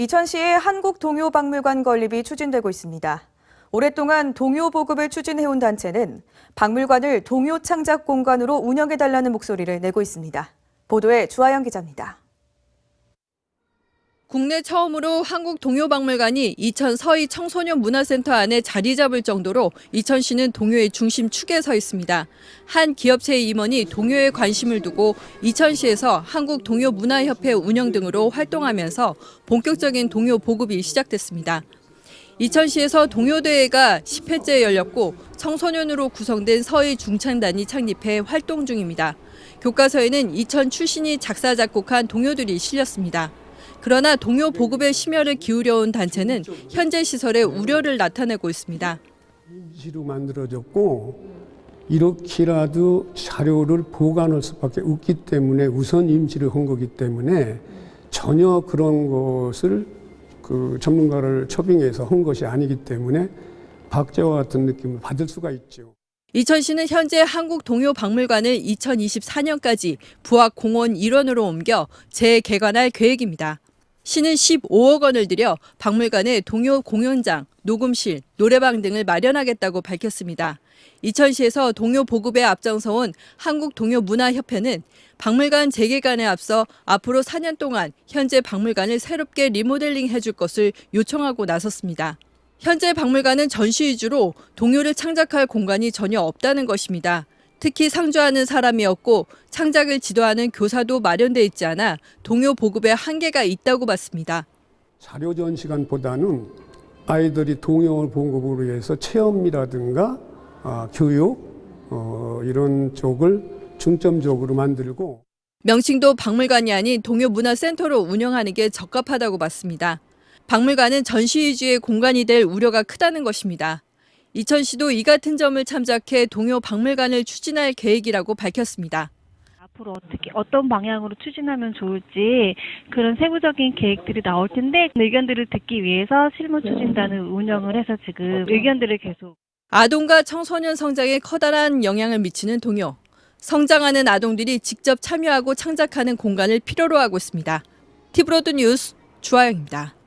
이천시의 한국동요박물관 건립이 추진되고 있습니다. 오랫동안 동요 보급을 추진해온 단체는 박물관을 동요 창작 공간으로 운영해달라는 목소리를 내고 있습니다. 보도에 주하영 기자입니다. 국내 처음으로 한국동요박물관이 이천 서희 청소년 문화센터 안에 자리 잡을 정도로 이천시는 동요의 중심 축에 서 있습니다. 한 기업체의 임원이 동요에 관심을 두고 이천시에서 한국동요문화협회 운영 등으로 활동하면서 본격적인 동요 보급이 시작됐습니다. 이천시에서 동요대회가 10회째 열렸고 청소년으로 구성된 서희 중창단이 창립해 활동 중입니다. 교과서에는 이천 출신이 작사 작곡한 동요들이 실렸습니다. 그러나 동요 보급에 심혈을 기울여온 단체는 현재 시설에 우려를 나타내고 있습니다. 임시로 만들어졌고 이렇게라도 자료를 보관할 수밖에 없기 때문에 우선 임시를 한 거기 때문에 전혀 그런 것을 그 전문가를 초빙해서 한 것이 아니기 때문에 박제와 같은 느낌을 받을 수가 있죠. 이천시는 현재 한국동요박물관을 2024년까지 부학공원 일원으로 옮겨 재개관할 계획입니다. 시는 15억 원을 들여 박물관에 동요 공연장, 녹음실, 노래방 등을 마련하겠다고 밝혔습니다. 이천시에서 동요 보급에 앞장서온 한국동요문화협회는 박물관 재개관에 앞서 앞으로 4년 동안 현재 박물관을 새롭게 리모델링 해줄 것을 요청하고 나섰습니다. 현재 박물관은 전시 위주로 동요를 창작할 공간이 전혀 없다는 것입니다. 특히 상주하는 사람이 없고 창작을 지도하는 교사도 마련돼 있지 않아 동요 보급에 한계가 있다고 봤습니다. 자료 전시관보다는 아이들이 동요를 보급으로 위해서 체험이라든가 아, 교육 어, 이런 쪽을 중점적으로 만들고 명칭도 박물관이 아닌 동요문화센터로 운영하는 게 적합하다고 봤습니다. 박물관은 전시 위주의 공간이 될 우려가 크다는 것입니다. 이천시도 이 같은 점을 참작해 동요 박물관을 추진할 계획이라고 밝혔습니다. 앞으로 어떻게 어떤 방향으로 추진하면 좋을지 그런 세부적인 계획들이 나올 텐데 의견들을 듣기 위해서 실무 추진단을 운영을 해서 지금 의견들을 계속 아동과 청소년 성장에 커다란 영향을 미치는 동요. 성장하는 아동들이 직접 참여하고 창작하는 공간을 필요로 하고 있습니다. 티브로드 뉴스 주하영입니다.